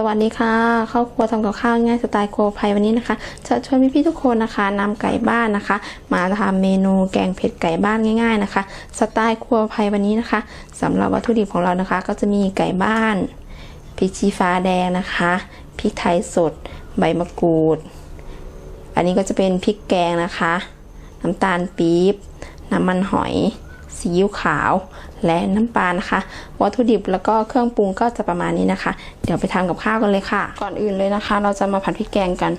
สวัสดีค่ะครอบครัวทำกับข้าวง่ายสไตล์ครัวไทยวันนี้นะคะ จะชวนพี่ๆทุกคนนะคะนำไก่บ้านนะคะ มาทำเมนูแกงเผ็ดไก่บ้านง่าย ๆนะคะ สไตล์ครัวไทยวันนี้นะคะสำหรับวัตถุดิบของเรานะคะ ก็จะมีไก่บ้านพริกชี้ฟ้าแดงนะคะพริกไทยสด ใบมะกรูด อันนี้ก็จะเป็นพริกแกงนะคะ น้ำตาลปี๊บน้ำมันหอยซีอิ๊วขาว และน้ำปลานะคะ วัตถุดิบแล้วก็เครื่องปรุงก็จะประมาณนี้นะคะ เดี๋ยวไปทำกับข้าวกันเลยค่ะ ก่อนอื่นเลยนะคะ เราจะมาผัดพริกแกงกัน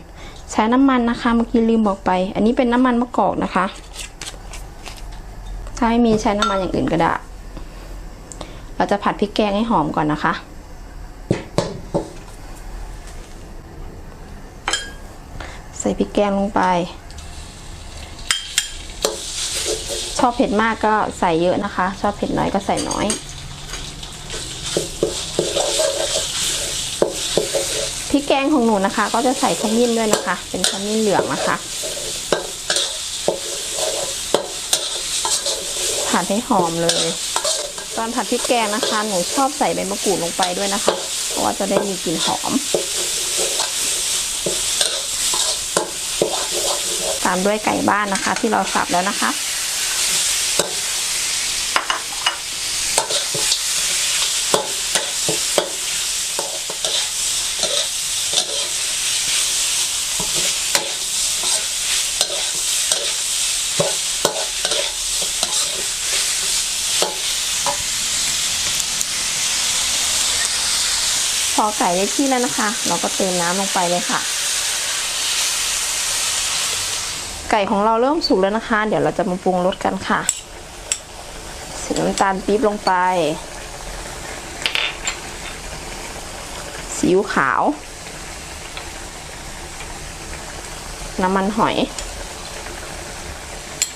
ใช้น้ำมันนะคะเมื่อกี้ลืมบอกไป อันนี้เป็นน้ำมันมะกอกนะคะ ถ้าไม่มีใช้น้ำมันอย่างอื่นก็ได้เราจะผัดพริกแกงให้หอมก่อนนะคะใส่พริกแกงลงไป ชอบเผ็ดมากก็ใส่เยอะนะคะ ชอบเผ็ดน้อยก็ใส่น้อย พริกแกงของหนูนะคะ ก็จะใส่ขมิ้นด้วยนะคะ เป็นขมิ้นเหลืองนะคะผัดให้หอมเลย ตอนผัดพริกแกงนะคะ หนูชอบใส่ใบมะกรูดลงไปด้วยนะคะ เพราะว่าจะได้มีกลิ่นหอม ตามด้วยไก่บ้านนะคะ ที่เราสับแล้วนะคะ พอไก่ได้ที่แล้วนะคะ เราก็เติมน้ำลงไปเลยค่ะ ไก่ของเราเริ่มสุกแล้วนะคะ เดี๋ยวเราจะมาปรุงรสกันค่ะ น้ำตาลปี๊บลงไปซีอิ๊วขาว น้ำมันหอย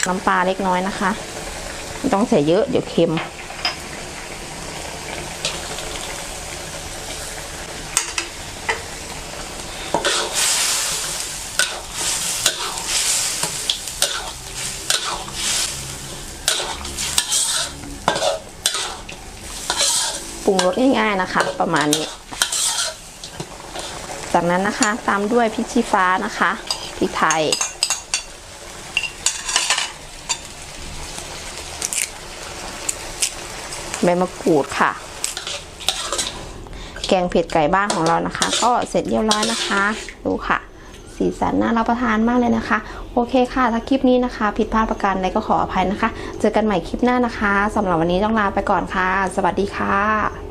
น้ำปลาเล็กน้อยนะคะ ไม่ต้องใส่เยอะเดี๋ยวเค็ม ปรุงรสง่ายๆนะคะ ประมาณนี้ จากนั้นนะคะตามด้วยพริกชี้ฟ้านะคะพริกไทย ใบมะกรูดค่ะ แกงเผ็ดไก่บ้านของเรานะคะ ก็เสร็จเรียบร้อยนะคะ ดูค่ะ สีสันน่ารับประทานมากเลยนะคะ โอเคค่ะถ้าคลิปนี้นะคะ ผิดพลาดประการใดก็ขออภัยนะคะ เจอกันใหม่คลิปหน้านะคะสำหรับวันนี้ต้องลาไปก่อนค่ะ สวัสดีค่ะ